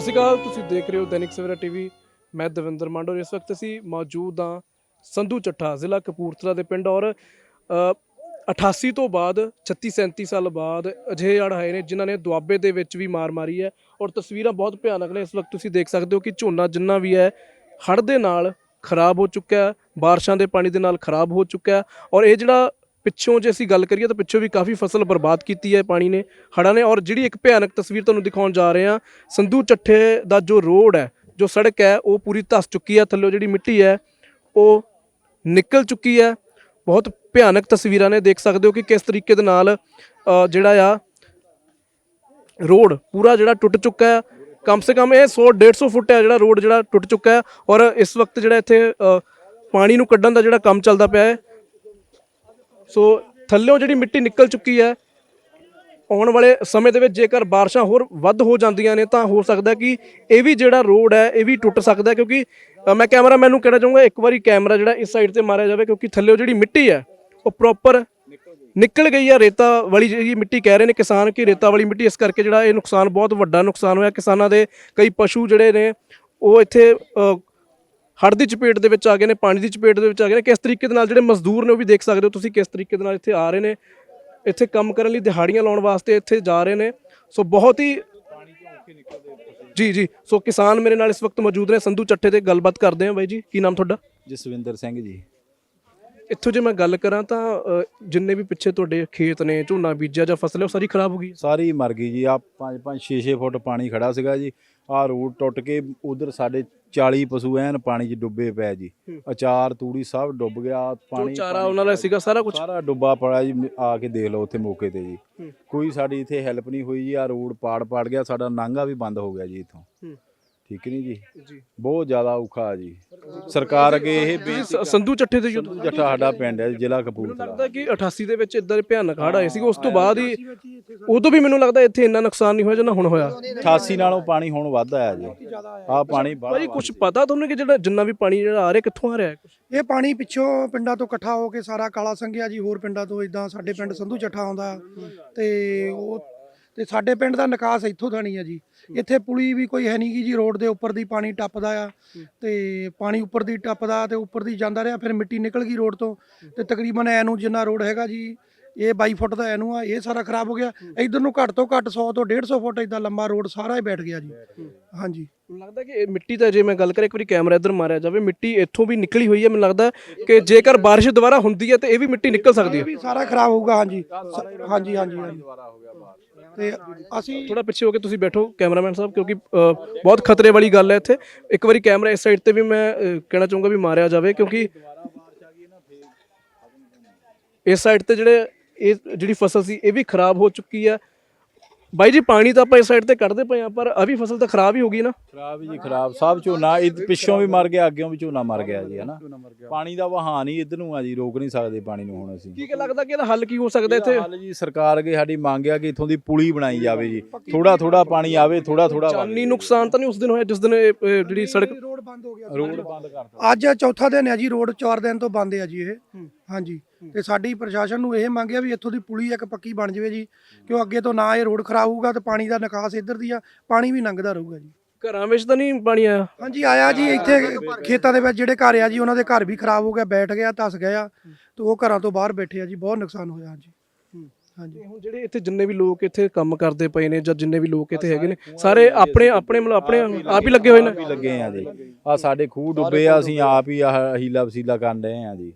ਸਤਿ ਸ਼੍ਰੀ ਅਕਾਲ ਤੁਸੀਂ ਦੇਖ ਰਹੇ ਹੋ ਦੈਨਿਕ ਸਵੇਰਾ ਟੀਵੀ। ਮੈਂ ਦਵਿੰਦਰ ਮਾਂਡੋ ਇਸ ਵਕਤ ਅਸੀਂ ਮੌਜੂਦ ਹਾਂ ਸੰਧੂ ਚੱਠਾ ਜ਼ਿਲ੍ਹਾ ਕਪੂਰਥਲਾ ਦੇ ਪਿੰਡ ਔਰ ਅ, 88 ਤੋਂ ਬਾਅਦ 36 37 ਸਾਲ ਬਾਅਦ ਅਜਿਹੇ ਹੜ੍ਹ ਆਏ ਨੇ ਜਿਨ੍ਹਾਂ ਨੇ ਦੁਆਬੇ ਦੇ ਵਿੱਚ ਵੀ ਮਾਰ ਮਾਰੀ ਹੈ ਔਰ ਤਸਵੀਰਾਂ ਬਹੁਤ ਭਿਆਨਕ ਨੇ। ਇਸ ਵਕਤ ਤੁਸੀਂ ਦੇਖ ਸਕਦੇ ਹੋ ਕਿ ਝੋਨਾ ਜਿੰਨਾ ਵੀ ਹੈ ਹੜ੍ਹ ਦੇ ਨਾਲ ਖਰਾਬ ਹੋ ਚੁੱਕਾ ਹੈ ਬਾਰਿਸ਼ਾਂ ਦੇ ਪਾਣੀ ਦੇ ਨਾਲ ਖਰਾਬ ਹੋ ਚੁੱਕਾ ਹੈ ਔਰ ਇਹ ਜਿਹੜਾ ਪਿੱਛੋਂ ਜੇ ਅਸੀਂ ਗੱਲ ਕਰੀਏ ਤਾਂ ਪਿੱਛੋਂ ਵੀ ਕਾਫੀ ਫਸਲ ਬਰਬਾਦ ਕੀਤੀ ਹੈ ਪਾਣੀ ਨੇ, ਹੜ੍ਹਾਂ ਨੇ ਔਰ ਜਿਹੜੀ ਇੱਕ ਭਿਆਨਕ ਤਸਵੀਰ ਤੁਹਾਨੂੰ ਦਿਖਾਉਣ ਜਾ ਰਹੇ ਹਾਂ, ਸੰਧੂ ਚੱਠੇ ਦਾ ਜੋ ਰੋਡ ਹੈ, ਜੋ ਸੜਕ ਹੈ, ਉਹ ਪੂਰੀ ਧੱਸ ਚੁੱਕੀ ਹੈ, ਥੱਲੋਂ ਜਿਹੜੀ ਮਿੱਟੀ ਹੈ, ਉਹ ਨਿਕਲ ਚੁੱਕੀ ਹੈ। ਬਹੁਤ ਭਿਆਨਕ ਤਸਵੀਰਾਂ ਨੇ, ਦੇਖ ਸਕਦੇ ਹੋ ਕਿ ਕਿਸ ਤਰੀਕੇ ਦੇ ਨਾਲ ਜਿਹੜਾ ਆ, ਰੋਡ ਪੂਰਾ ਜਿਹੜਾ ਟੁੱਟ ਚੁੱਕਾ ਹੈ। ਕਮ ਸੇ ਕਮ ਇਹ 100 150 ਫੁੱਟ ਹੈ ਜਿਹੜਾ ਰੋਡ ਜਿਹੜਾ ਟੁੱਟ ਚੁੱਕਾ ਹੈ ਔਰ ਇਸ ਵਕਤ ਜਿਹੜਾ ਇੱਥੇ ਪਾਣੀ ਨੂੰ ਕੱਢਣ ਦਾ ਜਿਹੜਾ ਕੰਮ ਚੱਲਦਾ ਪਿਆ ਹੈ। ਸੋ ਥੱਲਿਓਂ ਜਿਹੜੀ ਮਿੱਟੀ ਨਿਕਲ ਚੁੱਕੀ ਹੈ, ਆਉਣ ਵਾਲੇ ਸਮੇਂ ਦੇ ਵਿੱਚ ਜੇਕਰ ਬਾਰਿਸ਼ਾਂ ਹੋਰ ਵੱਧ ਹੋ ਜਾਂਦੀਆਂ ਨੇ, ਤਾਂ ਹੋ ਸਕਦਾ ਕਿ ਇਹ ਵੀ ਜਿਹੜਾ ਰੋਡ ਹੈ, ਇਹ ਵੀ ਟੁੱਟ ਸਕਦਾ ਕਿਉਂਕਿ ਮੈਂ ਕੈਮਰਾਮੈਨ ਨੂੰ ਕਹਿਣਾ ਚਾਹੂੰਗਾ, ਇੱਕ ਵਾਰੀ ਕੈਮਰਾ ਜਿਹੜਾ ਇਸ ਸਾਈਡ ਤੇ ਮਾਰਿਆ ਜਾਵੇ, ਕਿਉਂਕਿ ਥੱਲਿਓ ਜਿਹੜੀ ਮਿੱਟੀ ਹੈ, ਉਹ ਪ੍ਰੋਪਰ ਨਿਕਲ ਗਈ ਆ ਰੇਤਾ ਵਾਲੀ ਜਿਹੜੀ ਮਿੱਟੀ ਕਹਿ ਰਹੇ ਨੇ ਕਿਸਾਨ ਕਿ ਰੇਤਾ ਵਾਲੀ ਮਿੱਟੀ, ਇਸ ਕਰਕੇ ਜਿਹੜਾ ਇਹ ਨੁਕਸਾਨ ਬਹੁਤ ਵੱਡਾ ਨੁਕਸਾਨ ਹੋਇਆ। ਕਿਸਾਨਾਂ ਦੇ ਕਈ ਪਸ਼ੂ ਜਿਹੜੇ ਨੇ, ਉਹ ਇੱਥੇ ਹੜ੍ਹ ਦੀ ਚਪੇਟ ਦੇ ਵਿੱਚ ਆ ਗਏ ਨੇ ਪਾਣੀ ਦੀ ਚਪੇਟ ਦੇ ਵਿੱਚ ਆ ਗਏ ਨੇ। ਕਿਸ ਤਰੀਕੇ ਦੇ ਨਾਲ ਜਿਹੜੇ ਮਜ਼ਦੂਰ ਨੇ ਉਹ ਵੀ ਦੇਖ ਸਕਦੇ ਹੋ ਤੁਸੀਂ ਕਿਸ ਤਰੀਕੇ ਦੇ ਨਾਲ ਇੱਥੇ ਆ ਰਹੇ ਨੇ। ਇੱਥੇ ਕੰਮ ਕਰਨ ਲਈ ਦਿਹਾੜੀਆਂ ਲਾਉਣ ਵਾਸਤੇ ਇੱਥੇ ਜਾ ਰਹੇ ਨੇ। ਸੋ ਬਹੁਤ ਹੀ ਜੀ ਜੀ। ਸੋ ਕਿਸਾਨ ਮੇਰੇ ਨਾਲ ਇਸ ਵਕਤ ਮੌਜੂਦ ਨੇ। ਸੰਧੂ ਚੱਠੇ ਤੇ ਗੱਲਬਾਤ ਕਰਦੇ ਹਾਂ ਬਾਈ ਜੀ। ਕੀ ਨਾਮ ਤੁਹਾਡਾ? ਜਸਵਿੰਦਰ ਸਿੰਘ ਜੀ। ਇੱਥੋਂ ਜੇ ਮੈਂ ਗੱਲ ਕਰਾਂ ਤਾਂ ਜਿੰਨੇ ਵੀ ਪਿੱਛੇ ਤੁਹਾਡੇ ਖੇਤ ਨੇ ਝੋਨਾ ਬੀਜਿਆ ਜਾਂ ਫਸਲ ਹੈ ਉਹ ਸਾਰੀ ਖਰਾਬ ਹੋ ਗਈ ਸਾਰੀ ਮਰ ਗਈ ਜੀ। ਆ 5 5 6 6 ਫੁੱਟ ਪਾਣੀ ਖੜਾ ਸੀਗਾ ਜੀ। ਆ ਰੋਡ ਟੁੱਟ ਕੇ ਉਧਰ ਸਾਡੇ 40 ਪਸ਼ੂ ਐਨ ਪਾਣੀ 'ਚ ਡੁੱਬੇ ਪਏ ਜੀ। ਅਚਾਰ ਤੂੜੀ ਸਭ ਡੁੱਬ ਗਿਆ ਪਾਣੀ ਚਾਰਾ ਉਹਨਾਂ ਦਾ ਸੀਗਾ ਸਾਰਾ ਕੁਝ ਸਾਰਾ ਡੁੱਬਾ ਪੜਾ ਜੀ ਆ ਕੇ ਦੇਖ ਲਓ ਉੱਥੇ ਮੌਕੇ ਤੇ ਜੀ। ਕੋਈ ਸਾਡੀ ਇੱਥੇ ਹੈਲਪ ਨਹੀਂ ਹੋਈ ਜੀ ਆ ਰੋਡ ਪਾੜ ਪਾੜ ਗਿਆ ਸਾਡਾ ਨਾਂਗਾ ਵੀ ਬੰਦ ਹੋ ਗਿਆ ਜੀ ਇੱਥੋਂ। ਠੀਕ ਨਹੀਂ ਜੀ? ਜੀ। ਬਹੁਤ ਜ਼ਿਆਦਾ ਔਖਾ ਜੀ। ਸਰਕਾਰ ਅੱਗੇ ਇਹ ਬੇਨਤੀ ਸੰਧੂ ਚੱਠੇ ਦੇ ਯੁੱਧ ਜੱਟਾ ਸਾਡਾ ਪਿੰਡ ਹੈ ਜ਼ਿਲ੍ਹਾ ਕਪੂਰਥਲਾ। ਲੱਗਦਾ ਕਿ 88 ਦੇ ਵਿੱਚ ਇਦਾਂ ਦੇ ਭਿਆਨਕ ਹੜ੍ਹ ਆਏ ਸੀ ਉਸ ਤੋਂ ਬਾਅਦ ਹੀ ਉਦੋਂ ਵੀ ਮੈਨੂੰ ਲੱਗਦਾ ਇੱਥੇ ਇੰਨਾ ਨੁਕਸਾਨ ਨਹੀਂ ਹੋਇਆ ਜਿੰਨਾ ਹੁਣ ਹੋਇਆ। 88 ਨਾਲੋਂ ਪਾਣੀ ਹੁਣ ਵੱਧ ਆਇਆ ਜੀ। ਆ ਪਾਣੀ ਭਾਜੀ ਬਾਹਰ ਕੁਝ ਪਤਾ ਤੁਹਾਨੂੰ ਕਿ ਜਿਹੜਾ ਜਿੰਨਾ ਵੀ ਪਾਣੀ ਜਿਹੜਾ ਆ ਰਿਹਾ ਕਿੱਥੋਂ ਆ ਰਿਹਾ? ਹੈ? ਇਹ ਪਾਣੀ ਪਿੱਛੋਂ ਪਿੰਡਾਂ ਤੋਂ ਇਕੱਠਾ ਹੋ ਕੇ ਸਾਰਾ ਕਾਲਾ ਸੰਘਿਆ ਜੀ ਹੋਰ ਪਿੰਡਾਂ ਤੋਂ ਇਦਾਂ ਸਾਡੇ ਪਿੰਡ ਸੰਧੂ ਚੱਠਾ ਆਉਂਦਾ। ਤੇ ਉਹ ਤੇ ਸਾਡੇ ਪਿੰਡ ਦਾ ਨਿਕਾਸ ਇੱਥੋਂ ਨਹੀਂ ਆ ਜੀ। ਇੱਥੇ ਪੁਲੀ ਵੀ ਕੋਈ ਹੈ ਨਹੀਂ ਗੀ ਜੀ ਰੋਡ ਦੇ ਉੱਪਰ ਦੀ ਪਾਣੀ ਟੱਪਦਾ ਆ ਤੇ ਪਾਣੀ ਉੱਪਰ ਦੀ ਟੱਪਦਾ ਤੇ ਉੱਪਰ ਦੀ ਜਾਂਦਾ ਰਿਹਾ ਫਿਰ ਮਿੱਟੀ ਨਿਕਲ ਗਈ ਰੋਡ ਤੋਂ ਤੇ ਤਕਰੀਬਨ ਐ ਨੂੰ ਜਿੰਨਾ ਰੋਡ ਹੈਗਾ ਜੀ ਇਹ 22 ਫੁੱਟ ਦਾ ਐਨੂੰ ਆ ਇਹ ਸਾਰਾ ਖਰਾਬ ਹੋ ਗਿਆ। ਇਧਰ ਨੂੰ ਘੱਟ ਤੋਂ ਘੱਟ 100 ਤੋਂ 150 ਫੁੱਟ ਇਦਾਂ ਲੰਬਾ ਰੋਡ ਸਾਰਾ ਹੀ ਬੈਠ ਗਿਆ ਜੀ। ਹਾਂਜੀ। ਲੱਗਦਾ ਕਿ ਇਹ ਮਿੱਟੀ ਦਾ ਜੇ ਮੈਂ ਗੱਲ ਕਰਾਂ ਇੱਕ ਵਾਰੀ ਕੈਮਰਾ ਇੱਧਰ ਮਾਰਿਆ ਜਾਵੇ ਮਿੱਟੀ ਇੱਥੋਂ ਵੀ ਨਿਕਲੀ ਹੋਈ ਹੈ ਮੈਨੂੰ ਲੱਗਦਾ ਕਿ ਜੇਕਰ ਬਾਰਿਸ਼ ਦੁਬਾਰਾ ਹੁੰਦੀ ਹੈ ਤੇ ਇਹ ਵੀ ਮਿੱਟੀ ਨਿਕਲ ਸਕਦੀ ਇਹ ਹੈ ਵੀ ਸਾਰਾ ਖਰਾਬ ਹੋਊਗਾ ਹਾਂਜੀ। ਹਾਂਜੀ ਹਾਂਜੀ ਹਾਂਜੀ। ਤੇ ਅਸੀਂ ਥੋੜਾ ਪਿੱਛੇ ਹੋ ਕੇ ਤੁਸੀਂ ਬੈਠੋ ਕੈਮਰਾਮੈਨ ਸਾਹਿਬ ਕਿਉਂਕਿ ਅ, ਬਹੁਤ ਖਤਰੇ ਵਾਲੀ ਗੱਲ ਹੈ ਇੱਥੇ। ਇੱਕ ਵਾਰੀ ਕੈਮਰਾ ਇਸ ਸਾਈਡ ਤੇ ਵੀ ਮੈਂ ਅ, ਕਹਿਣਾ ਚਾਹੂੰਗਾ ਵੀ ਮਾਰਿਆ ਜਾਵੇ ਕਿਉਂਕਿ ਇਸ ਸਾਈਡ ਤੇ ਜਿਹੜੇ ਇਹ ਜਿਹੜੀ ਫਸਲ ਸੀ ਇਹ ਵੀ ਖਰਾਬ ਹੋ ਚੁੱਕੀ ਹੈ। ਬਾਈ ਜੀ ਪਾਣੀ ਤਾਂ ਆਪਾਂ ਇਸ ਸਾਈਡ ਤੇ ਕੱਢਦੇ ਪਏ ਆ ਪਰ ਵੀ ਫਸਲ ਤਾਂ ਖਰਾਬ ਹੀ ਹੋ ਗਈ ਨਾ। ਖਰਾਬ ਜੀ ਖਰਾਬ। ਸਭ ਝੋਨਾ ਇਹ ਪਿੱਛੋਂ ਵੀ ਮਰ ਗਿਆ ਅੱਗੇੋਂ ਵੀ ਝੋਨਾ ਮਰ ਗਿਆ ਜੀ ਹਨਾ। ਪਾਣੀ ਦਾ ਵਹਾਨ ਹੀ ਇਧਰ ਨੂੰ ਆ ਜੀ ਰੋਕ ਨਹੀਂ ਸਕਦੇ ਪਾਣੀ ਨੂੰ ਹੁਣ ਅਸੀਂ। ਕੀ ਕਿ ਲੱਗਦਾ ਕਿ ਇਹਦਾ ਹੱਲ ਕੀ ਹੋ ਸਕਦਾ ਇੱਥੇ? ਹਾਲ ਜੀ ਸਰਕਾਰ ਅੱਗੇ ਸਾਡੀ ਮੰਗ ਆ ਕਿ ਇਥੋਂ ਦੀ ਪੁਲੀ ਬਣਾਈ ਜਾਵੇ ਜੀ। ਥੋੜਾ ਥੋੜਾ ਪਾਣੀ ਆਵੇ ਥੋੜਾ ਥੋੜਾ ਜਾਨੀ ਨੁਕਸਾਨ ਤਾਂ ਨਹੀਂ ਉਸ ਦਿਨ ਹੋਇਆ ਜਿਸ ਦਿਨ ਇਹ, ਜਿਹੜੀ ਸੜਕ ਰੋਡ ਬੰਦ ਹੋ ਗਿਆ ਰੋਡ ਬੰਦ ਕਰਤਾ ਅੱਜ ਚੌਥਾ ਦਿਨ ਹੈ ਜੀ ਰੋਡ 4 ਦਿਨ ਤੋਂ ਬੰਦ ਹੈ ਜੀ ਇਹ। ਹਾਂਜੀ। ਤੇ ਸਾਡੀ ਪ੍ਰਸ਼ਾਸਨ ਨੂੰ ਇਹ ਮੰਗਿਆ ਵੀ ਇੱਥੋਂ ਦੀ ਪੁਲੀ ਇੱਕ ਪੱਕੀ ਬਣ ਜਾਵੇ ਜੀ ਕਿਉਂ ਅੱਗੇ ਤੋਂ ਨਾ ਇਹ ਰੋਡ ਖਰਾਬ ਹੋਊਗਾ ਤੇ ਪਾਣੀ ਦਾ ਨਿਕਾਸ ਇੱਧਰ ਦੀ ਆ ਪਾਣੀ ਵੀ ਲੰਘਦਾ ਰਹੂਗਾ ਜੀ। ਘਰਾਂ ਵਿੱਚ ਤਾਂ ਨਹੀਂ ਪਾਣੀ ਆਇਆ? ਹਾਂਜੀ ਆਇਆ ਜੀ ਇੱਥੇ ਖੇਤਾਂ ਦੇ ਵਿੱਚ ਜਿਹੜੇ ਘਰ ਆ ਜੀ ਉਹਨਾਂ ਦੇ ਘਰ ਵੀ ਖਰਾਬ ਹੋ ਗਿਆ ਬੈਠ ਗਿਆ ਧਸ ਗਿਆ ਤੇ ਉਹ ਘਰਾਂ ਤੋਂ ਬਾਹਰ ਬੈਠੇ ਆ ਜੀ ਬਹੁਤ ਨੁਕਸਾਨ ਹੋਇਆ ਜੀ ਹਾਂਜੀ। ਤੇ ਹੁਣ ਜਿਹੜੇ ਇੱਥੇ ਜਿੰਨੇ ਵੀ ਲੋਕ ਇੱਥੇ ਕੰਮ ਕਰਦੇ ਪਏ ਨੇ ਜਾਂ ਜਿੰਨੇ ਵੀ ਲੋਕ ਇੱਥੇ ਹੈਗੇ ਨੇ ਸਾਰੇ ਆਪਣੇ ਆਪਣੇ ਮਤਲਬ ਆਪਣੇ ਆਪ ਹੀ ਲੱਗੇ ਹੋਏ ਨੇ? ਲੱਗੇ ਆ ਜੀ ਆ ਸਾਡੇ ਖੂਹ ਡੁੱਬੇ ਆ ਅਸੀਂ ਆਪ ਹੀ ਆਹ ਹੀਲਾ ਵਸੀਲਾ ਕਰਨ ਰਹੇ ਆ ਜੀ।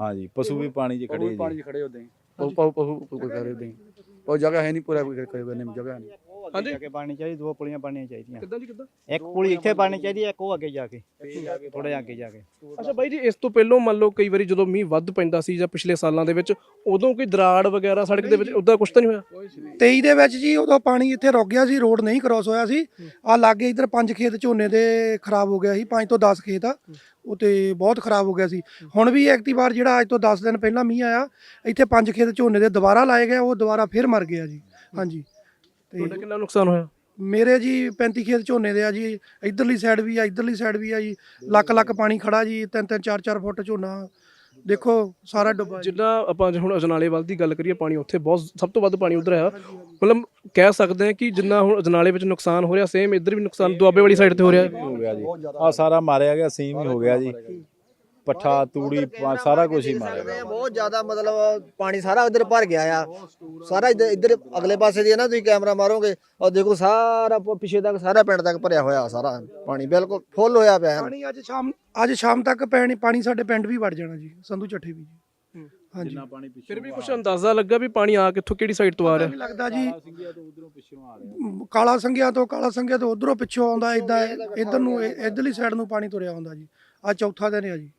ਹਾਂਜੀ ਪਸ਼ੂ ਵੀ ਪਾਣੀ 'ਚ ਖੜੇ ਉਹ ਪਾਣੀ 'ਚ ਖੜੇ ਹੁੰਦੇ ਉਹ ਪਾਉ ਪਾਉ ਕੋਈ ਕਰੇ ਜਗ੍ਹਾ ਹੈ ਨਹੀਂ ਪੂਰਾ ਕੋਈ ਕਰੇ ਬੰਨੇ ਜਗ੍ਹਾ ਨਹੀਂ। ਹਾਂਜੀ। ਅੱਗੇ ਪਾਣੀ ਚਾਹੀਦੀ ਦੋ ਪੁਲੀਆਂ ਪਾਣੀਆਂ ਚਾਹੀਦੀਆਂ। ਕਿੱਦਾਂ ਜੀ ਕਿੱਦਾਂ? ਇੱਕ ਪੁਲੀ ਇੱਥੇ ਪਾਣੀ ਚਾਹੀਦੀ ਇੱਕ ਉਹ ਅੱਗੇ ਜਾ ਕੇ ਥੋੜੇ ਅੱਗੇ ਜਾ ਕੇ। ਅੱਛਾ ਬਾਈ ਜੀ ਇਸ ਤੋਂ ਪਹਿਲਾਂ ਮੰਨ ਲਓ ਕਈ ਵਾਰੀ ਜਦੋਂ ਮੀਂਹ ਵੱਧ ਪੈਂਦਾ ਸੀ ਜਾਂ ਪਿਛਲੇ ਸਾਲਾਂ ਦੇ ਵਿੱਚ ਉਦੋਂ ਕੋਈ ਦਰਾੜ ਵਗੈਰਾ ਸੜਕ ਦੇ ਵਿੱਚ ਉਦਾਂ ਕੁਛ ਤਾਂ ਨਹੀਂ ਹੋਇਆ? 23 ਦੇ ਵਿੱਚ ਜੀ ਉਦੋਂ ਪਾਣੀ ਇੱਥੇ ਰੁਕ ਗਿਆ ਸੀ ਰੋਡ ਨਹੀਂ ਕ੍ਰਾਸ ਹੋਇਆ ਸੀ। ਆ ਲਾਗੇ ਇਧਰ ਪੰਜ ਖੇਤ ਝੋਨੇ ਦੇ ਖਰਾਬ ਹੋ ਗਿਆ ਸੀ ਪੰਜ ਤੋਂ 10 ਖੇਤ। ਉਹ ਤੇ ਬਹੁਤ ਖਰਾਬ ਹੋ ਗਿਆ ਸੀ। ਹੁਣ ਵੀ ਐਕਟੀ ਵਾਰ ਜਿਹੜਾ ਅੱਜ ਤੋਂ 10 ਦਿਨ ਪਹਿਲਾਂ ਮੀਂਹ ਆਇਆ ਇੱਥੇ ਪੰਜ ਖੇਤ ਝੋਨੇ ਦੇ ਦੁਬਾਰਾ ਲਾਏ ਗਏ ਉਹ ਦੁਬਾਰਾ ਫਿਰ ਮਰ ਗਿਆ ਜੀ। ਹਾਂਜੀ। ਤੇ ਤੁਹਾਡਾ ਕਿੰਨਾ ਨੁਕਸਾਨ ਹੋਇਆ? ਮੇਰੇ ਜੀ 35 ਖੇਤ ਝੋਨੇ ਦੇ ਆ ਜੀ ਇਧਰਲੀ ਸਾਈਡ ਵੀ ਆ ਇਧਰਲੀ ਸਾਈਡ ਵੀ ਆ ਜੀ ਲੱਕ ਲੱਕ ਪਾਣੀ ਖੜਾ ਜੀ ਤਿੰਨ ਤਿੰਨ ਚਾਰ ਚਾਰ ਫੁੱਟ ਝੋਨਾ। ਦੇਖੋ ਸਾਰਾ ਡੁੱਬਾ ਜੀ। ਜਿੱਦਾਂ ਆਪਾਂ ਜੇ ਹੁਣ ਅਜਨਾਲੇ ਵੱਲ ਦੀ ਗੱਲ ਕਰੀਏ ਪਾਣੀ ਉੱਥੇ ਬਹੁਤ ਸਭ ਤੋਂ ਵੱਧ ਪਾਣੀ ਉਧਰ ਹੈ। ਮਤਲਬ ਕਹਿ ਸਕਦੇ ਹਾਂ ਕਿ ਜਿੰਨਾ ਹੁਣ ਅਜਨਾਲੇ ਵਿੱਚ ਨੁਕਸਾਨ ਹੋ ਰਿਹਾ ਸੇਮ ਇੱਧਰ ਵੀ ਨੁਕਸਾਨ ਦੁਆਬੇ ਵਾਲੀ ਸਾਈਡ ਤੇ ਹੋ ਰਿਹਾ। ਹੋ ਗਿਆ ਜੀ ਆ ਸਾਰਾ ਮਾਰਿਆ ਗਿਆ ਸੇਮ ਹੀ ਹੋ ਗਿਆ ਜੀ। ਪੱਠਾ ਤੂੜੀ ਪਾ- ਸਾਰਾ ਕੁਝ ਹੀ ਮਾਰਿਆ ਗਿਆ। ਬਹੁਤ ਜ਼ਿਆਦਾ ਮਤਲਬ ਪਾਣੀ ਸਾਰਾ ਉਧਰ ਭਰ ਗਿਆ ਆ। ਸਾਰਾ ਇੱਧਰ ਇੱਧਰ ਅਗਲੇ ਪਾਸੇ ਦੀ ਹੈ ਨਾ ਤੁਸੀਂ ਕੈਮਰਾ ਮਾਰੋਗੇ ਔਰ ਦੇਖੋ ਸਾਰਾ ਪ- ਪਿੱਛੇ ਤੱਕ ਸਾਰਾ ਪਿੰਡ ਤੱਕ ਭਰਿਆ ਹੋਇਆ ਸਾਰਾ ਪਾਣੀ ਬਿਲਕੁਲ ਫੁੱਲ ਹੋਇਆ ਪਿਆ ਹੈ। ਪਾਣੀ ਅੱਜ ਸ਼ਾਮ ਅੱਜ ਸ਼ਾਮ ਤੱਕ ਪੈਣੀ ਪਾਣੀ ਸਾਡੇ ਪਿੰਡ ਵੀ ਵੜ ਜਾਣਾ ਜੀ ਸੰਧੂ ਚੱਠੇ ਵੀ ਜੀ। ਹਾਂਜੀ। ਪਾਣੀ ਪਿੱਛੇ ਫਿਰ ਵੀ ਕੁਝ ਅੰਦਾਜ਼ਾ ਲੱਗਾ ਵੀ ਪਾਣੀ ਆ ਕਿੱਥੋਂ ਕਿਹੜੀ ਸਾਈਡ ਤੋਂ ਆ ਰਿਹਾ? ਲੱਗਦਾ ਜੀ। ਸਿੰਘਿਆ ਤੋਂ ਉਧਰੋਂ ਪਿੱਛੋਂ ਆ ਰਿਹਾ। ਮ, ਕਾਲਾ ਸੰਘਿਆ ਤੋਂ ਕਾਲਾ ਸੰਘਿਆ ਤੋਂ ਉਧਰੋਂ ਪਿੱਛੋਂ ਆਉਂਦਾ ਇਦਾਂ ਇਧਰ ਨੂੰ ਇੱਧਰਲੀ ਸਾਈਡ ਨੂੰ ਪਾਣੀ ਤੁਰਿਆ ਆਉਂਦਾ ਜੀ। ਆ ਚੌਥਾ ਦਿਨ ਹੈ ਜੀ।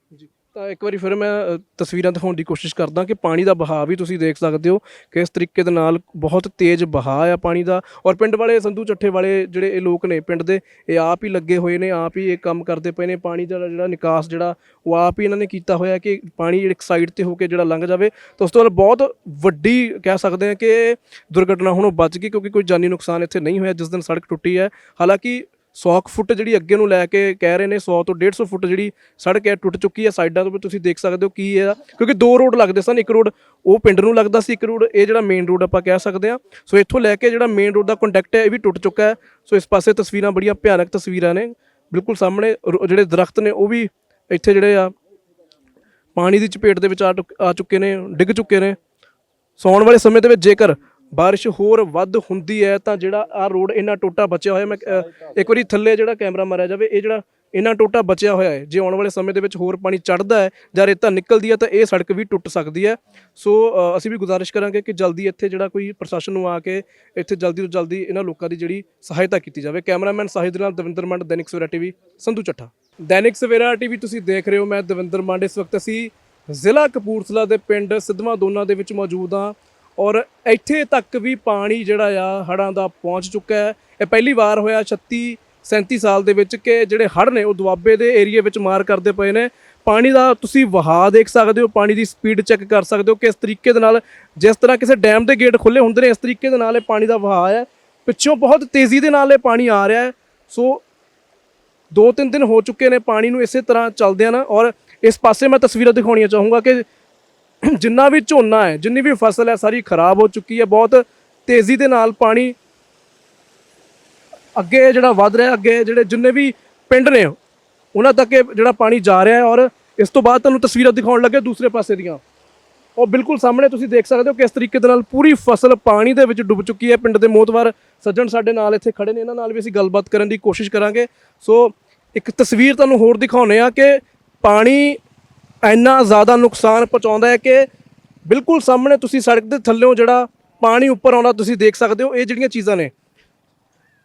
ਤਾਂ ਇੱਕ ਵਾਰੀ ਫਿਰ ਮੈਂ ਅ, ਤਸਵੀਰਾਂ ਦਿਖਾਉਣ ਦੀ ਕੋਸ਼ਿਸ਼ ਕਰਦਾ ਕਿ ਪਾਣੀ ਦਾ ਬਹਾਅ ਵੀ ਤੁਸੀਂ ਦੇਖ ਸਕਦੇ ਹੋ ਕਿਸ ਤਰੀਕੇ ਦੇ ਨਾਲ ਬਹੁਤ ਤੇਜ਼ ਬਹਾਅ ਆ ਪਾਣੀ ਦਾ। ਔਰ ਪਿੰਡ ਵਾਲੇ ਸੰਧੂ ਚੱਠੇ ਵਾਲੇ ਜਿਹੜੇ ਇਹ ਲੋਕ ਨੇ ਪਿੰਡ ਦੇ ਇਹ ਆਪ ਹੀ ਲੱਗੇ ਹੋਏ ਨੇ ਆਪ ਹੀ ਇਹ ਕੰਮ ਕਰਦੇ ਪਏ ਨੇ। ਪਾਣੀ ਦਾ ਜਿਹੜਾ ਨਿਕਾਸ ਜਿਹੜਾ ਉਹ ਆਪ ਹੀ ਇਹਨਾਂ ਨੇ ਕੀਤਾ ਹੋਇਆ ਕਿ ਪਾਣੀ ਇੱਕ ਸਾਈਡ ਤੇ ਹੋ ਕੇ ਜਿਹੜਾ ਲੰਘ ਜਾਵੇ। ਤਾਂ ਉਸ ਤੋਂ ਬਾਅਦ ਬਹੁਤ ਵੱਡੀ ਕਹਿ ਸਕਦੇ ਹਾਂ ਕਿ ਦੁਰਘਟਨਾ ਹੁਣ ਉਹ ਬਚ ਗਈ ਕਿਉਂਕਿ ਕੋਈ ਜਾਨੀ ਨੁਕਸਾਨ ਇੱਥੇ ਨਹੀਂ ਹੋਇਆ ਜਿਸ ਦਿਨ ਸੜਕ ਟੁੱਟੀ ਹੈ। ਹਾਲਾਂਕਿ 100 ਕੁ ਫੁੱਟ ਜਿਹੜੀ ਅੱਗੇ ਨੂੰ ਲੈ ਕੇ ਕਹਿ ਰਹੇ ਨੇ 100 ਤੋਂ 150 ਫੁੱਟ ਜਿਹੜੀ ਸੜਕ ਹੈ, ਟੁੱਟ ਚੁੱਕੀ ਹੈ ਸਾਈਡਾਂ ਤੋਂ ਵੀ ਤੁਸੀਂ ਦੇਖ ਸਕਦੇ ਹੋ ਕੀ ਹੈ ਕਿਉਂਕਿ ਦੋ ਰੋਡ ਲੱਗਦੇ ਸਨ, ਇੱਕ ਰੋਡ ਉਹ ਪਿੰਡ ਨੂੰ ਲੱਗਦਾ ਸੀ, ਇੱਕ ਰੋਡ ਇਹ ਜਿਹੜਾ ਮੇਨ ਰੋਡ ਆਪਾਂ ਕਹਿ ਸਕਦੇ ਹਾਂ। ਸੋ ਇੱਥੋਂ ਲੈ ਕੇ ਜਿਹੜਾ ਮੇਨ ਰੋਡ ਦਾ ਕੰਟੈਕਟ ਹੈ, ਇਹ ਵੀ ਟੁੱਟ ਚੁੱਕਾ ਹੈ। ਸੋ ਇਸ ਪਾਸੇ ਤਸਵੀਰਾਂ ਬੜੀਆਂ ਭਿਆਨਕ ਤਸਵੀਰਾਂ ਨੇ। ਬਿਲਕੁਲ ਸਾਹਮਣੇ ਰੋ- ਜਿਹੜੇ ਦਰਖਤ ਨੇ, ਉਹ ਵੀ ਇੱਥੇ ਜਿਹੜੇ ਆ, ਪਾਣੀ ਦੀ ਚਪੇਟ ਦੇ ਵਿੱਚ ਆ ਟੁਕ- ਆ ਚੁੱਕੇ ਨੇ, ਡਿੱਗ ਚੁੱਕੇ ਨੇ। ਸੌਣ ਵਾਲੇ ਸਮੇਂ ਦੇ ਵਿੱਚ ਜੇਕਰ ਬਾਰਿਸ਼ ਹੋਰ ਵੱਧ ਹੁੰਦੀ ਹੈ ਤਾਂ ਜਿਹੜਾ ਆ ਰੋਡ ਇੰਨਾ ਟੋਟਾ ਬਚਿਆ ਹੋਇਆ ਮੈਂ ਅ, ਇੱਕ ਵਾਰੀ ਥੱਲੇ ਜਿਹੜਾ ਕੈਮਰਾ ਮਾਰਿਆ ਜਾਵੇ ਇਹ ਜਿਹੜਾ ਇੰਨਾ ਟੋਟਾ ਬਚਿਆ ਹੋਇਆ ਹੈ ਜੇ ਆਉਣ ਵਾਲੇ ਸਮੇਂ ਦੇ ਵਿੱਚ ਹੋਰ ਪਾਣੀ ਚੜਦਾ ਹੈ ਜਾਂ ਰੇਤਾ ਨਿਕਲਦੀ ਹੈ ਤਾਂ ਇਹ ਸੜਕ ਵੀ ਟੁੱਟ ਸਕਦੀ ਹੈ। ਸੋ ਅ, ਅਸੀਂ ਵੀ ਗੁਜ਼ਾਰਿਸ਼ ਕਰਾਂਗੇ ਕਿ ਜਲਦੀ ਇੱਥੇ ਜਿਹੜਾ ਕੋਈ ਪ੍ਰਸ਼ਾਸਨ ਨੂੰ ਆ ਕੇ ਇੱਥੇ ਜਲਦੀ ਤੋਂ ਜਲਦੀ ਇਹਨਾਂ ਲੋਕਾਂ ਦੀ ਜਿਹੜੀ ਸਹਾਇਤਾ ਕੀਤੀ ਜਾਵੇ। ਕੈਮਰਾਮੈਨ ਸਾਹਿਬ ਦੇ ਨਾਲ ਦਵਿੰਦਰ ਮੰਡ ਦੈਨਿਕ ਸਵੇਰਾ ਟੀਵੀ ਸੰਧੂ ਚੱਠਾ। ਦੈਨਿਕ ਸਵੇਰਾ ਟੀਵੀ ਤੁਸੀਂ ਦੇਖ ਰਹੇ ਹੋ ਮੈਂ ਦਵਿੰਦਰ ਮੰਡ। ਇਸ ਵਕਤ ਅਸੀਂ ਜ਼ਿਲ੍ਹਾ ਕਪੂਰਥਲਾ ਦੇ ਪਿੰਡ ਸਿੱਧਵਾਂ ਦੋਨਾ ਦੇ ਵਿੱਚ ਮੌਜੂਦ ਹਾਂ। ਔਰ ਇੱਥੇ ਤੱਕ ਵੀ ਪਾਣੀ ਜਿਹੜਾ ਆ ਹੜ੍ਹਾਂ ਦਾ ਪਹੁੰਚ ਚੁੱਕਾ ਹੈ। ਇਹ ਪਹਿਲੀ ਵਾਰ ਹੋਇਆ 36 37 ਸਾਲ ਦੇ ਵਿੱਚ ਕਿ ਜਿਹੜੇ ਹੜ੍ਹ ਨੇ ਉਹ ਦੁਆਬੇ ਦੇ ਏਰੀਏ ਵਿੱਚ ਮਾਰ ਕਰਦੇ ਪਏ ਨੇ। ਪਾਣੀ ਦਾ ਤੁਸੀਂ ਵਹਾਅ ਦੇਖ ਸਕਦੇ ਹੋ, ਪਾਣੀ ਦੀ ਸਪੀਡ ਚੈੱਕ ਕਰ ਸਕਦੇ ਹੋ ਕਿਸ ਤਰੀਕੇ ਦੇ ਨਾਲ ਜਿਸ ਤਰ੍ਹਾਂ ਕਿਸੇ ਡੈਮ ਦੇ ਗੇਟ ਖੁੱਲੇ ਹੁੰਦੇ ਨੇ, ਇਸ ਤਰੀਕੇ ਦੇ ਨਾਲ ਇਹ ਪਾਣੀ ਦਾ ਵਹਾਅ ਹੈ। ਪਿੱਛੋਂ ਬਹੁਤ ਤੇਜ਼ੀ ਦੇ ਨਾਲ ਇਹ ਪਾਣੀ ਆ ਰਿਹਾ ਹੈ। ਸੋ ਦੋ ਤਿੰਨ ਦਿਨ ਹੋ ਚੁੱਕੇ ਨੇ ਪਾਣੀ ਨੂੰ ਇਸੇ ਤਰ੍ਹਾਂ ਚੱਲਦਿਆਂ ਨਾ ਔਰ ਇਸ ਪਾਸੇ ਮੈਂ ਤਸਵੀਰਾਂ ਦਿਖਾਉਣੀਆਂ ਚਾਹੂੰਗਾ ਕਿ ਜਿੰਨਾ ਵੀ ਝੋਨਾ ਹੈ, ਜਿੰਨੀ ਵੀ ਫਸਲ ਹੈ, ਸਾਰੀ ਖਰਾਬ ਹੋ ਚੁੱਕੀ ਹੈ, ਬਹੁਤ ਤੇਜ਼ੀ ਦੇ ਨਾਲ ਪਾਣੀ ਅੱਗੇ ਜਿਹੜਾ ਵੱਧ ਰਿਹਾ, ਅੱਗੇ ਜਿਹੜੇ ਜਿੰਨੇ ਵੀ ਪਿੰਡ ਨੇ, ਉਹਨਾਂ ਤੱਕ ਇਹ ਜਿਹੜਾ ਪਾਣੀ ਜਾ ਰਿਹਾ ਹੈ ਔਰ ਇਸ ਤੋਂ ਬਾਅਦ ਤੁਹਾਨੂੰ ਤਸਵੀਰਾਂ ਦਿਖਾਉਣ ਲੱਗੇ ਦੂਸਰੇ ਪਾਸੇ ਦੀਆਂ। ਉਹ ਬਿਲਕੁਲ ਸਾਹਮਣੇ ਤੁਸੀਂ ਦੇਖ ਸਕਦੇ ਹੋ ਕਿਸ ਤਰੀਕੇ ਦੇ ਨਾਲ ਪੂਰੀ ਫਸਲ ਪਾਣੀ ਦੇ ਵਿੱਚ ਡੁੱਬ ਚੁੱਕੀ ਹੈ। ਪਿੰਡ ਦੇ ਮੋਤਵਾਰ ਸੱਜਣ ਸਾਡੇ ਨਾਲ ਇੱਥੇ ਖੜੇ ਨੇ, ਇਹਨਾਂ ਨਾਲ ਵੀ ਅਸੀਂ ਗੱਲਬਾਤ ਕਰਨ ਦੀ ਕੋਸ਼ਿਸ਼ ਕਰਾਂਗੇ। ਸੋ ਇੱਕ ਤਸਵੀਰ ਤੁਹਾਨੂੰ ਹੋਰ ਦਿਖਾਉਨੇ ਆ ਕਿ ਪਾਣੀ ਇੰਨਾ ਜ਼ਿਆਦਾ ਨੁਕਸਾਨ ਪਹੁੰਚਾਉਂਦਾ ਹੈ ਕਿ ਬਿਲਕੁਲ ਸਾਹਮਣੇ ਤੁਸੀਂ ਸੜਕ ਦੇ ਥੱਲੇੋਂ ਜਿਹੜਾ ਪਾਣੀ ਉੱਪਰ ਆਉਂਦਾ ਤੁਸੀਂ ਦੇਖ ਸਕਦੇ ਹੋ, ਇਹ ਜਿਹੜੀਆਂ ਚੀਜ਼ਾਂ ਨੇ।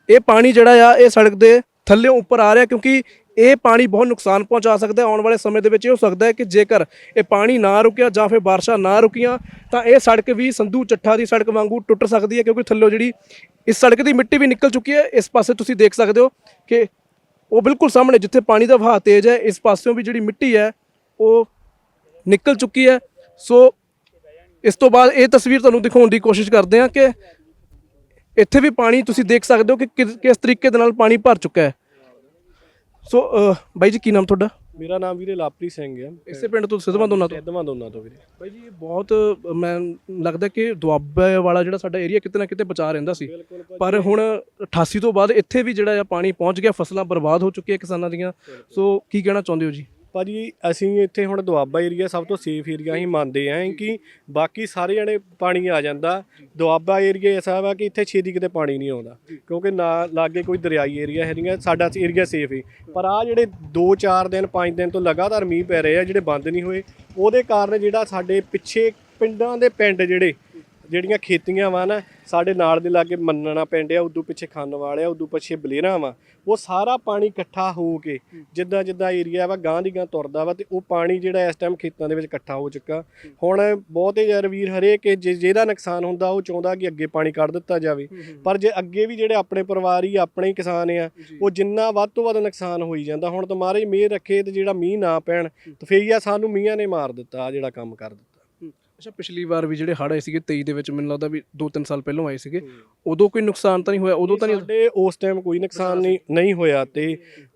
ਇਹ ਪਾਣੀ ਜਿਹੜਾ ਆ, ਇਹ ਸੜਕ ਦੇ ਥੱਲੇ ਉੱਪਰ ਆ ਰਿਹਾ ਕਿਉਂਕਿ ਇਹ ਪਾਣੀ ਬਹੁਤ ਨੁਕਸਾਨ ਪਹੁੰਚਾ ਸਕਦਾ ਹੈ। ਆਉਣ ਵਾਲੇ ਸਮੇਂ ਦੇ ਵਿੱਚ ਇਹ ਹੋ ਸਕਦਾ ਹੈ ਕਿ ਜੇਕਰ ਇਹ ਪਾਣੀ ਨਾ ਰੁਕਿਆ ਜਾਂ ਫਿਰ ਬਾਰਿਸ਼ਾਂ ਨਾ ਰੁਕੀਆਂ, ਤਾਂ ਇਹ ਸੜਕ ਵੀ ਸੰਧੂ ਚੱਠਾ ਦੀ ਸੜਕ ਵਾਂਗੂ ਟੁੱਟ ਸਕਦੀ ਹੈ ਕਿਉਂਕਿ ਥੱਲੇ ਜਿਹੜੀ ਇਸ ਸੜਕ ਦੀ ਮਿੱਟੀ ਵੀ ਨਿਕਲ ਚੁੱਕੀ ਹੈ। ਇਸ ਪਾਸੇ ਤੁਸੀਂ ਦੇਖ ਸਕਦੇ ਹੋ ਕਿ ਉਹ ਬਿਲਕੁਲ ਸਾਹਮਣੇ ਜਿੱਥੇ ਪਾਣੀ ਦਾ ਵਹਾਅ ਤੇਜ਼ ਹੈ, ਇਸ ਪਾਸਿਓਂ ਵੀ ਜਿਹੜੀ ਮਿੱਟੀ ਹੈ ਉਹ ਨਿਕਲ ਚੁੱਕੀ ਹੈ। ਸੋ ਇਸ ਤੋਂ ਬਾਅਦ ਇਹ ਤਸਵੀਰ ਤੁਹਾਨੂੰ ਦਿਖਾਉਣ ਦੀ ਕੋਸ਼ਿਸ਼ ਕਰਦੇ ਹਾਂ ਕਿ ਇੱਥੇ ਵੀ ਪਾਣੀ ਤੁਸੀਂ ਦੇਖ ਸਕਦੇ ਹੋ ਕਿ ਕਿਸ- ਤਰੀਕੇ ਦੇ ਨਾਲ ਪਾਣੀ ਭਰ ਚੁੱਕਾ ਹੈ। ਸੋ ਬਾਈ ਜੀ ਕੀ ਨਾਮ ਤੁਹਾਡਾ? ਮੇਰਾ ਨਾਮ ਵੀਰੇ ਲਾਪਰੀ ਸਿੰਘ ਹੈ। ਇਸੇ ਪਿੰਡ ਤੋਂ ਸਿੱਧਵਾਂ ਦੋਨਾਂ ਤੋਂ? ਸਿੱਧਵਾਂ ਦੋਨਾਂ ਤੋਂ ਵੀਰੇ। ਬਾਈ ਜੀ ਇਹ ਬਹੁਤ ਮੈਂ ਲੱਗਦਾ ਕਿ ਦੁਆਬੇ ਵਾਲਾ ਜਿਹੜਾ ਸਾਡਾ ਏਰੀਆ ਕਿਤੇ ਨਾ ਕਿਤੇ ਬਚਾ ਰਹਿੰਦਾ ਸੀ। ਪਰ ਹੁਣ 88 ਤੋਂ ਬਾਅਦ ਇੱਥੇ ਵੀ ਜਿਹੜਾ ਆ ਪਾਣੀ ਪਹੁੰਚ ਗਿਆ ਫਸਲਾਂ ਬਰਬਾਦ ਹੋ ਚੁੱਕੀਆਂ ਕਿਸਾਨਾਂ ਦੀਆਂ। ਸੋ ਕੀ ਕਹਿਣਾ ਚਾਹੁੰਦੇ ਹੋ ਜੀ? ਭਾਜੀ, ਅਸੀਂ ਇੱਥੇ ਹੁਣ ਦੁਆਬਾ ਏਰੀਆ ਸਭ ਤੋਂ ਸੇਫ ਏਰੀਆ ਹੀ ਮੰਨਦੇ ਆਂ ਕਿ ਬਾਕੀ ਸਾਰੇ ਜਣੇ ਪਾਣੀ ਆ ਜਾਂਦਾ। ਦੁਆਬਾ ਏਰੀਆ ਐਸਾ ਵਾ ਕਿ ਇੱਥੇ ਛੇਤੀ ਕਿਤੇ ਪਾਣੀ ਨਹੀਂ ਆਉਂਦਾ, ਕਿਉਂਕਿ ਨਾ ਲਾਗੇ ਕੋਈ ਦਰਿਆਈ ਏਰੀਆ ਹੈ ਨਹੀਂਗਾ ਸਾਡਾ ਏਰੀਆ ਸੇਫ ਹੈ ਪਰ ਆ ਜਿਹੜੇ 2-4 ਦਿਨ 5 ਦਿਨ ਤੋਂ ਲਗਾਤਾਰ ਮੀਂਹ ਪੈ ਰਹੇ ਆ, ਜਿਹੜੇ ਬੰਦ ਨਹੀਂ ਹੋਏ, ਉਹਦੇ ਕਾਰਨ ਜਿਹੜਾ ਸਾਡੇ ਪਿੱਛੇ ਪਿੰਡਾਂ ਦੇ ਪਿੰਡ ਜਿਹੜੇ ਜਿਹੜੀਆਂ ਖੇਤੀਆਂ ਵਾ ਨਾ ਸਾਡੇ ਨਾਲ ਦੇ ਲਾਗੇ ਮੰਨਣਾ ਪਿੰਡ ਆ ਉਦੋਂ ਪਿੱਛੇ ਖੰਨ ਵਾਲਿਆ ਉਦੋਂ ਪਿੱਛੇ ਬਲੇਰਾ ਵਾ। ਉਹ ਸਾਰਾ ਪਾਣੀ ਇਕੱਠਾ ਹੋ ਕੇ ਜਿੱਦਾਂ ਜਿੱਦਾਂ ਏਰੀਆ ਵਾ ਗਾਂ ਦੀ ਗਾਂ ਤੁਰਦਾ ਵਾ ਤੇ ਉਹ ਪਾਣੀ ਜਿਹੜਾ ਇਸ ਟਾਈਮ ਖੇਤਾਂ ਦੇ ਵਿੱਚ ਇਕੱਠਾ ਹੋ ਚੁੱਕਾ। ਹੁਣ ਬਹੁਤੇ ਯਾਰ ਵੀਰ ਹਰੇਕ ਜੇ ਜਿਹਦਾ ਨੁਕਸਾਨ ਹੁੰਦਾ ਉਹ ਚਾਹੁੰਦਾ ਕਿ ਅੱਗੇ ਪਾਣੀ ਕੱਢ ਦਿੱਤਾ ਜਾਵੇ। ਪਰ ਜੇ ਅੱਗੇ ਵੀ ਜਿਹੜੇ ਆਪਣੇ ਪਰਿਵਾਰ ਹੀ ਆਪਣੇ ਹੀ ਕਿਸਾਨ ਆ ਉਹ ਜਿੰਨਾ ਵੱਧ ਤੋਂ ਵੱਧ ਨੁਕਸਾਨ ਹੋਈ ਜਾਂਦਾ। ਹੁਣ ਤਾਂ ਮਹਾਰਾਜ ਮਿਹਰ ਰੱਖੇ ਤੇ ਜਿਹੜਾ ਮੀਂਹ ਨਾ ਪੈਣ ਤੇ ਫੇਰ ਹੀ ਆ ਸਾਨੂੰ ਮੀਂਹਾਂ ਨੇ ਮਾਰ ਦਿੱਤਾ ਜਿਹੜਾ ਕੰਮ ਕਰ ਦਿੱਤਾ। ਅੱਛਾ ਪਿਛਲੀ ਵਾਰ ਵੀ ਜਿਹੜੇ ਹੜ੍ਹ ਆਏ ਸੀਗੇ 23 ਦੇ ਵਿੱਚ ਮੈਨੂੰ ਲੱਗਦਾ ਵੀ 2-3 ਸਾਲ ਪਹਿਲਾਂ ਆਏ ਸੀਗੇ। ਉਦੋਂ ਕੋਈ ਨੁਕਸਾਨ ਤਾਂ ਨਹੀਂ ਹੋਇਆ? ਉਦੋਂ ਤਾਂ ਨਹੀਂ ਸਾਡੇ ਉਸ ਟਾਈਮ ਕੋਈ ਨੁਕਸਾਨ ਨਹੀਂ ਨਹੀਂ ਹੋਇਆ ਤੇ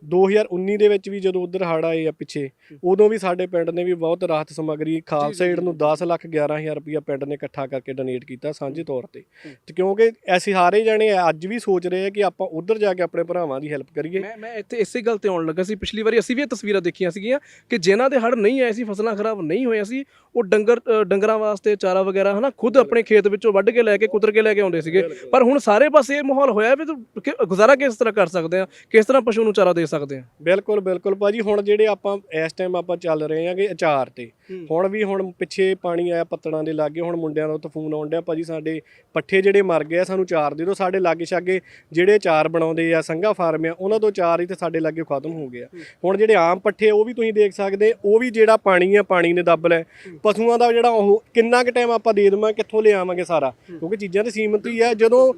2019 ਦੇ ਵਿੱਚ ਵੀ ਜਦੋਂ ਉਧਰ ਹੜ ਆਏ ਆ ਪਿੱਛੇ ਉਦੋਂ ਵੀ ਸਾਡੇ ਪਿੰਡ ਨੇ ਵੀ ਬਹੁਤ ਰਾਹਤ ਸਮੱਗਰੀ ਖਾਲਸਾ ਏਡ ਨੂੰ 10 ਲੱਖ 11000 ਰੁਪਇਆ ਪਿੰਡ ਨੇ ਇਕੱਠਾ ਕਰਕੇ ਡੋਨੇਟ ਕੀਤਾ ਸਾਂਝੇ ਤੌਰ ਤੇ। ਤੇ ਕਿਉਂਕਿ ਅਸੀਂ ਸਾਰੇ ਜਣੇ ਅੱਜ ਵੀ ਸੋਚ ਰਹੇ ਆ ਕਿ ਆਪਾਂ ਉਧਰ ਜਾ ਕੇ ਆਪਣੇ ਭਰਾਵਾਂ ਦੀ ਹੈਲਪ ਕਰੀਏ। ਮੈਂ ਮੈਂ ਇੱਥੇ ਇਸੇ ਗੱਲ ਤੇ ਆਉਣ ਲੱਗਾ ਸੀ। ਪਿਛਲੀ ਵਾਰੀ ਅਸੀਂ ਵੀ ਇਹ ਤਸਵੀਰਾਂ ਦੇਖੀਆਂ ਸੀਗੀਆਂ ਕਿ ਜਿਨ੍ਹਾਂ ਦੇ ਹੜ ਨਹੀਂ ਆਏ ਸੀ ਫਸਲਾਂ ਖਰਾਬ ਨਹੀਂ ਹੋਈਆਂ ਸੀ ਉਹ ਡੰਗਰ ਅ, ਡੰਗਰਾਂ ਵਾਸਤੇ ਚਾਰਾ ਵਗੈਰਾ ਹਨਾ ਖੁਦ ਆਪਣੇ ਖੇਤ ਵਿੱਚੋਂ ਵੱਢ ਕੇ ਲੈ ਕੇ ਕੁਤਰ ਕੇ ਲੈ ਕੇ ਆਉਂਦੇ ਸੀਗੇ। ਪਰ ਹੁਣ ਸਾਰੇ ਪਾਸੇ ਇਹ ਮਾਹੌਲ ਹੋਇਆ ਵੀ ਤੂੰ ਕਿ- ਗੁਜ਼ਾਰਾ ਕਿਸ ਤਰ੍ਹਾਂ ਕਰ ਸਕਦੇ ਆ? ਕਿਸ ਤਰ੍ਹਾਂ ਪਸ਼ੂ ਨੂੰ ਚਾਰਾ ਦੇ ਸਕਦੇ ਆ? ਬਿਲਕੁਲ ਬਿਲਕੁਲ। ਭਾਜੀ ਹੁਣ ਜਿਹੜੇ ਆਪਾਂ ਇਸ ਟਾਈਮ ਆਪਾਂ ਚੱਲ ਰਹੇ ਆਂਗੇ ਅਚਾਰ ਤੇ ਹੂੰ। ਹੁਣ ਵੀ ਹੁਣ ਪਿੱਛੇ ਪਾਣੀ ਆਇਆ ਪੱਤਣਾ ਦੇ ਲਾਗੇ ਹੁਣ ਮੁੰਡਿਆਂ ਦਾ ਉੱਥੇ ਫੋਨ ਆਉਣ ਡਿਆ ਭਾਜੀ ਸਾਡੇ ਪੱਠੇ ਜਿਹੜੇ ਮਰ ਗਏ ਆ ਸਾਨੂੰ ਚਾਰ ਦੇ ਦਿਓ। ਸਾਡੇ ਲਾਗੇ ਛਾਗੇ ਜਿਹੜੇ ਚਾਰ ਬਣਾਉਂਦੇ ਆ ਸੰਘਾ ਫਾਰਮ ਆ ਉਹਨਾਂ ਤੋਂ ਚਾਰ ਹੀ ਤੇ ਸਾਡੇ ਲਾਗੇ ਖਤਮ ਹੋ ਗਏ ਆ। ਹੁਣ ਜਿਹੜੇ ਆਮ ਪੱਠੇ ਉਹ ਵੀ ਤੁਸੀਂ ਦੇਖ ਸਕਦੇ ਉਹ ਵੀ ਜਿਹੜਾ ਪਾਣੀ ਆ ਪਾਣੀ ਨੇ ਦੱਬ ਲਿਆ। ਪਸ਼ੂਆਂ ਦਾ ਜਿਹੜਾ ਉਹ ਕਿੰਨਾ ਕੁ ਟਾਈਮ ਆਪਾਂ ਦੇ ਦੇਵਾਂਗੇ, ਕਿੱਥੋਂ ਲਿਆਵਾਂਗੇ ਸਾਰਾ? ਕਿਉਂਕਿ ਚੀਜ਼ਾਂ ਤੇ ਸੀਮਤ ਹੀ ਆ। ਜਦੋਂ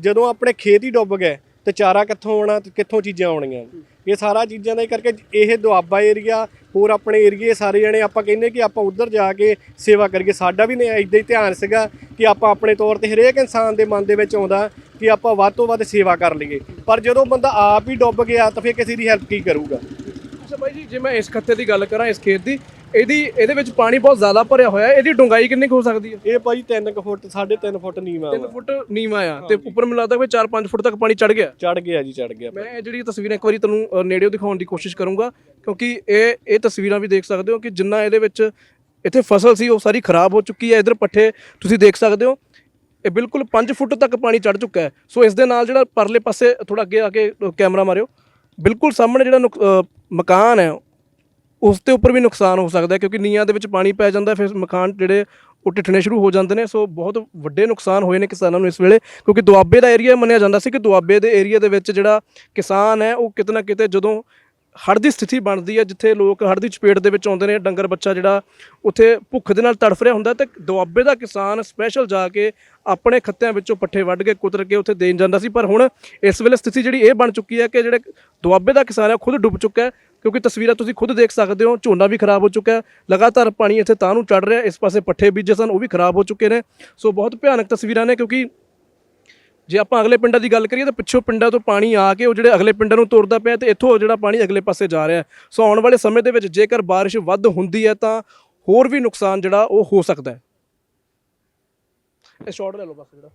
ਜਦੋਂ ਆਪਣੇ ਖੇਤ ਹੀ ਡੁੱਬ ਗਏ, ਤੇ ਚਾਰਾ ਕਿੱਥੋਂ ਆਉਣਾ ਤੇ ਕਿੱਥੋਂ ਚੀਜ਼ਾਂ ਆਉਣੀਆਂ? ਇਹ ਸਾਰਾ ਚੀਜ਼ਾਂ ਦਾ ਹੀ ਕਰਕੇ ਇਹ ਦੁਆਬਾ ਏਰੀਆ, ਹੋਰ ਆਪਣੇ ਏਰੀਏ ਸਾਰੇ ਜਣੇ ਆਪਾਂ ਕਹਿੰਦੇ ਕਿ ਆਪਾਂ ਉੱਧਰ ਜਾ ਕੇ ਸੇਵਾ ਕਰੀਏ। ਸਾਡਾ ਵੀ ਨਹੀਂ ਇਦਾਂ ਹੀ ਧਿਆਨ ਸੀਗਾ ਕਿ ਆਪਾਂ ਆਪਣੇ ਤੌਰ ਤੇ ਹਰੇਕ ਇਨਸਾਨ ਦੇ ਮਨ ਦੇ ਵਿੱਚ ਆਉਂਦਾ ਕਿ ਆਪਾਂ ਵੱਧ ਤੋਂ ਵੱਧ ਸੇਵਾ ਕਰ ਲਈਏ। ਪਰ ਜਦੋਂ ਬੰਦਾ ਆਪ ਹੀ ਡੁੱਬ ਗਿਆ, ਤਾਂ ਫਿਰ ਕਿਸੇ ਦੀ ਹੈਲਪ ਕੀ ਕਰੂਗਾ? ਅੱਛਾ ਬਾਈ ਜੀ, ਜੇ ਮੈਂ ਇਸ ਖੱਤੇ ਦੀ ਗੱਲ ਕਰਾਂ, ਇਸ ਖੇਤ ਦੀ ਇਹਦੀ ਇਹਦੇ ਵਿੱਚ ਪਾਣੀ ਬਹੁਤ ਜ਼ਿਆਦਾ ਭਰਿਆ ਹੋਇਆ ਹੈ। ਇਹਦੀ ਡੂੰਘਾਈ ਕਿੰਨੀ ਕੁ ਹੋ ਸਕਦੀ ਹੈ? ਇਹ ਭਾਜੀ 3 ਫੁੱਟ 3.5 ਫੁੱਟ ਨੀਵਾ 3 ਫੁੱਟ ਨੀਵਾਂ ਆ। ਤੇ ਉੱਪਰ ਮੈਨੂੰ ਲੱਗਦਾ ਕਿ 4-5 ਫੁੱਟ ਤੱਕ ਪਾਣੀ ਚੜ ਗਿਆ। ਚੜ ਗਿਆ ਜੀ ਚੜ ਗਿਆ ਮੈਂ ਇਹ ਜਿਹੜੀ ਤਸਵੀਰਾਂ ਇੱਕ ਵਾਰੀ ਤੁਹਾਨੂੰ ਨੇੜਿਓਂ ਦਿਖਾਉਣ ਦੀ ਕੋਸ਼ਿਸ਼ ਕਰੂੰਗਾ ਕਿਉਂਕਿ ਇਹ ਇਹ ਤਸਵੀਰਾਂ ਵੀ ਦੇਖ ਸਕਦੇ ਹੋ ਕਿ ਜਿੰਨਾ ਇਹਦੇ ਵਿੱਚ ਇੱਥੇ ਫਸਲ ਸੀ ਉਹ ਸਾਰੀ ਖਰਾਬ ਹੋ ਚੁੱਕੀ ਹੈ। ਇਧਰ ਪੱਠੇ ਤੁਸੀਂ ਦੇਖ ਸਕਦੇ ਹੋ ਇਹ ਬਿਲਕੁਲ 5 ਫੁੱਟ ਤੱਕ ਪਾਣੀ ਚੜ ਚੁੱਕਾ ਹੈ। ਸੋ ਇਸ ਦੇ ਨਾਲ ਜਿਹੜਾ ਪਰਲੇ ਪਾਸੇ ਥੋੜਾ ਅੱਗੇ ਆ ਕੇ ਕੈਮਰਾ ਮਾਰਿਓ। ਬਿਲਕੁਲ ਸਾਹਮਣੇ ਜਿਹੜਾ ਮਕਾਨ ਹੈ ਉਸ ਦੇ ਉੱਪਰ ਵੀ ਨੁਕਸਾਨ ਹੋ ਸਕਦਾ ਕਿਉਂਕਿ ਨੀਆਂ ਦੇ ਵਿੱਚ ਪਾਣੀ ਪੈ ਜਾਂਦਾ ਫਿਰ ਮਕਾਨ ਜਿਹੜੇ ਉਹ ਟਿੱਠਣੇ ਸ਼ੁਰੂ ਹੋ ਜਾਂਦੇ ਨੇ, ਸੋ ਬਹੁਤ ਵੱਡੇ ਨੁਕਸਾਨ ਹੋਏ ਨੇ ਕਿਸਾਨਾਂ ਨੂੰ ਇਸ ਵੇਲੇ, ਕਿਉਂਕਿ ਦੁਆਬੇ ਦਾ ਏਰੀਆ ਮੰਨਿਆ ਜਾਂਦਾ ਸੀ ਕਿ ਦੁਆਬੇ ਦੇ ਏਰੀਆ ਦੇ ਵਿੱਚ ਜਿਹੜਾ ਕਿਸਾਨ ਹੈ, ਉਹ ਕਿਤੇ ਨਾ ਕਿਤੇ ਜਦੋਂ ਹੜ੍ਹ ਦੀ ਸਥਿਤੀ ਬਣਦੀ ਹੈ, ਜਿੱਥੇ ਲੋਕ ਹੜ੍ਹ ਦੀ ਚਪੇਟ ਦੇ ਵਿੱਚ ਆਉਂਦੇ ਨੇ, ਡੰਗਰ ਬੱਚਾ ਜਿਹੜਾ ਉੱਥੇ ਭੁੱਖ ਦੇ ਨਾਲ ਤੜਫ ਰਿਹਾ ਹੁੰਦਾ ਤੇ ਦੁਆਬੇ ਦਾ ਕਿਸਾਨ ਸਪੈਸ਼ਲ ਜਾ ਕੇ ਆਪਣੇ ਖੱਤਿਆਂ ਵਿੱਚੋਂ ਪੱਠੇ ਵੱਢ ਕੇ, ਕੁਤਰ ਕੇ ਉੱਥੇ ਦੇਣ ਜਾਂਦਾ ਸੀ, ਪਰ ਹੁਣ ਇਸ ਵੇਲੇ ਸਥਿਤੀ ਜਿਹੜੀ ਇਹ ਬਣ ਚੁੱਕੀ ਹੈ ਕਿ ਜਿਹੜੇ ਦੁਆਬੇ ਦਾ ਕਿਸਾਨ ਹੈ ਖੁਦ ਡੁੱਬ ਚੁੱਕਾ ਹੈ ਕਿਉਂਕਿ ਤਸਵੀਰਾਂ ਤੁਸੀਂ ਖੁਦ ਦੇਖ ਸਕਦੇ ਹੋ, ਝੋਨਾ ਵੀ ਖਰਾਬ ਹੋ ਚੁੱਕਾ ਹੈ। ਲਗਾਤਾਰ ਪਾਣੀ ਇੱਥੇ ਤਾਂ ਨੂੰ ਚੜ ਰਿਹਾ, ਇਸ ਪਾਸੇ ਪੱਠੇ ਬੀਜੇ ਸਨ, ਉਹ ਵੀ ਖਰਾਬ ਹੋ ਚੁੱਕੇ ਨੇ। ਸੋ ਬਹੁਤ ਭਿਆਨਕ ਤਸਵੀਰਾਂ ਨੇ ਕਿਉਂਕਿ ਜੇ ਆਪਾਂ ਅਗਲੇ ਪਿੰਡਾਂ ਦੀ ਗੱਲ ਕਰੀਏ ਤਾਂ ਪਿੱਛੋਂ ਪਿੰਡਾਂ ਤੋਂ ਪਾਣੀ ਆ ਕੇ ਉਹ ਜਿਹੜੇ ਅਗਲੇ ਪਿੰਡਾਂ ਨੂੰ ਤੁਰਦਾ ਪਿਆ ਤੇ ਇੱਥੋਂ ਜਿਹੜਾ ਪਾਣੀ ਅਗਲੇ ਪਾਸੇ ਜਾ ਰਿਹਾ ਸੋ ਆਉਣ ਵਾਲੇ ਸਮੇਂ ਦੇ ਵਿੱਚ ਜੇਕਰ ਬਾਰਿਸ਼ ਵੱਧ ਹੁੰਦੀ ਹੈ ਤਾਂ ਹੋਰ ਵੀ ਨੁਕਸਾਨ ਜਿਹੜਾ ਉਹ ਹੋ ਸਕਦਾ ਹੈ। ਇਹ ਸ਼ਾਰਟ ਲੈ ਲਓ ਬਸ ਜਿਹੜਾ।